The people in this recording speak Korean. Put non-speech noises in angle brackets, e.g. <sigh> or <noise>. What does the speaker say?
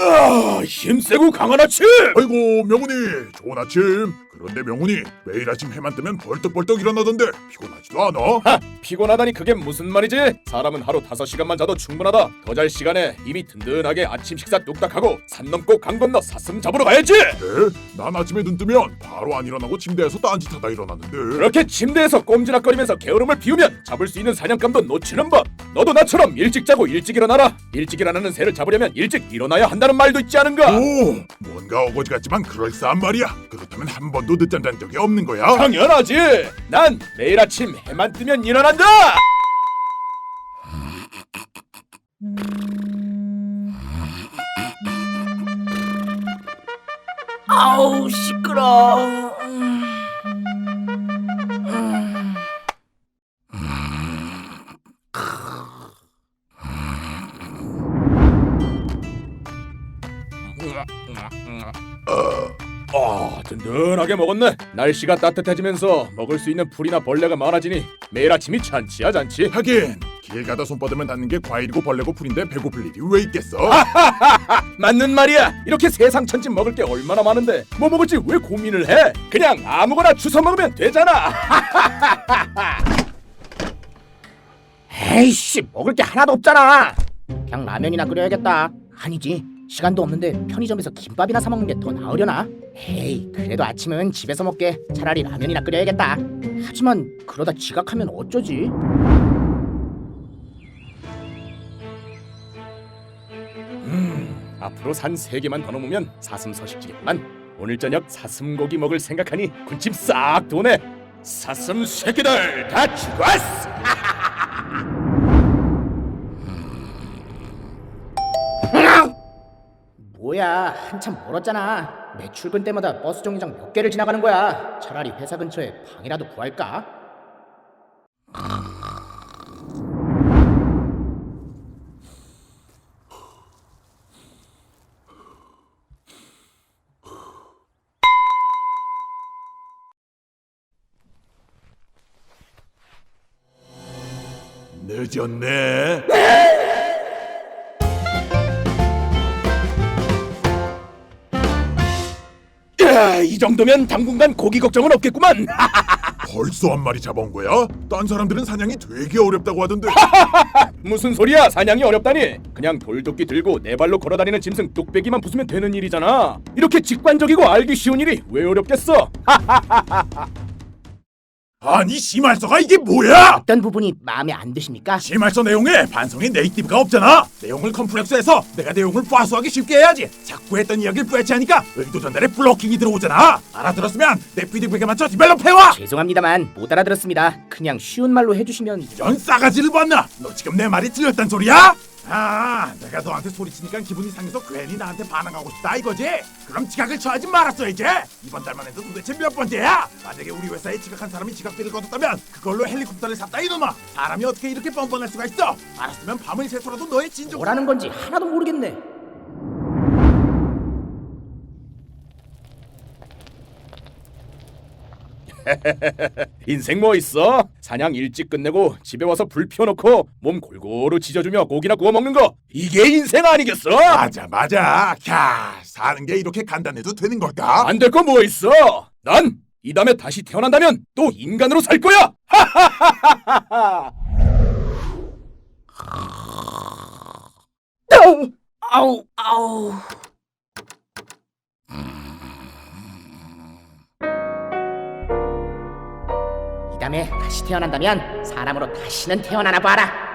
으아, 힘세고 강한 아침! 아이고 명훈이 좋은 아침 그런데 명훈이 매일 아침 해만 뜨면 벌떡벌떡 일어나던데 피곤하지도 않아? 하, 피곤하다니 그게 무슨 말이지? 사람은 하루 5시간만 자도 충분하다. 더 잘 시간에 이미 든든하게 아침 식사 뚝딱하고 산 넘고 강 건너 사슴 잡으러 가야지! 네? 난 아침에 눈 뜨면 바로 안 일어나고 침대에서 딴짓하다 일어나는데 그렇게 침대에서 꼼지락거리면서 게으름을 피우면 잡을 수 있는 사냥감도 놓치는 법. 너도 나처럼 일찍 자고 일찍 일어나라. 일찍 일어나는 새를 잡으려면 일찍 일어나야 한다는 말도 있지 않은가? 오 뭔가 어거지 같지만 그럴싸한 말이야 그렇다면 한 번도 늦잠 잔 적이 없는 거야? 당연하지. 난 매일 아침 해만 뜨면 일어난다. 아우 시끄러. 아, 든든하게 먹었네. 날씨가 따뜻해지면서 먹을 수 있는 풀이나 벌레가 많아지니 매일 아침이 잔치야 잔치. 하긴 길 가다 손 뻗으면 닿는 게 과일이고 벌레고 풀인데 배고플 일이 왜 있겠어? <laughs> 맞는 말이야. 이렇게 세상 천지 먹을 게 얼마나 많은데 뭐 먹을지 왜 고민을 해? 그냥 아무거나 주워 먹으면 되잖아. <laughs> 에이씨 먹을 게 하나도 없잖아. 그냥 라면이나 끓여야겠다. 아니지 시간도 없는데 편의점에서 김밥이나 사 먹는 게 더 나으려나? 에이 그래도 아침은 집에서 먹게 차라리 라면이나 끓여야겠다. 하지만 그러다 지각하면 어쩌지? 앞으로 산 세 개만 더 넘으면 사슴 서식지겠만. 오늘 저녁 사슴고기 먹을 생각하니 군침 싹 도네. 사슴 새끼들 다 죽었어. <laughs> 뭐야 한참 멀었잖아. 내 출근 때마다 버스 정류장 몇 개를 지나가는 거야. 차라리 회사 근처에 방이라도 구할까? 늦었네. 야, 이 정도면 당분간 고기 걱정은 없겠구만. <laughs> 벌써 한 마리 잡아온 거야? 딴 사람들은 사냥이 되게 어렵다고 하던데. <laughs> 무슨 소리야? 사냥이 어렵다니. 그냥 돌도끼 들고 네 발로 걸어다니는 짐승 뚝배기만 부수면 되는 일이잖아. 이렇게 직관적이고 알기 쉬운 일이 왜 어렵겠어? <laughs> 아니 심할서가 이게 뭐야? 어떤 부분이 마음에 안 드십니까? 심할서 내용에 반성의 네이티브가 없잖아. 내용을 컴플렉스해서 내가 내용을 파수하기 쉽게 해야지. 자꾸 했던 이야기를 뿌애치하니까 의도 전달에 블로킹이 들어오잖아. 알아들었으면 내 피드백에 맞춰 디벨롭해와. 죄송합니다만 못 알아들었습니다. 그냥 쉬운 말로 해주시면 이런 싸가지를 봤나? 너 지금 내 말이 틀렸단 소리야? 아, 내가 너한테 소리치니까 기분이 상해서 괜히 나한테 반항하고 싶다 이거지? 그럼 지각을 쳐야지 말았어야지. 이번 달만 해도 도대체 몇 번째야? 만약에 우리 회사에 지각한 사람이 지각비를 거뒀다면 그걸로 헬리콥터를 샀다 이놈아. 사람이 어떻게 이렇게 뻔뻔할 수가 있어? 알았으면 밤을 새서라도 너의 진정. 뭐라는 건지 하나도 모르겠네. <laughs> 인생 뭐 있어? 사냥 일찍 끝내고 집에 와서 불 피워놓고 몸 골고루 지져주며 고기나 구워 먹는 거 이게 인생 아니겠어? 맞아 맞아. 캬, 사는 게 이렇게 간단해도 되는 걸까? 안 될 거 뭐 있어? 난이 다음에 다시 태어난다면 또 인간으로 살 거야. <laughs> 아우 다음에 다시 태어난다면 사람으로 다시는 태어나나 봐라.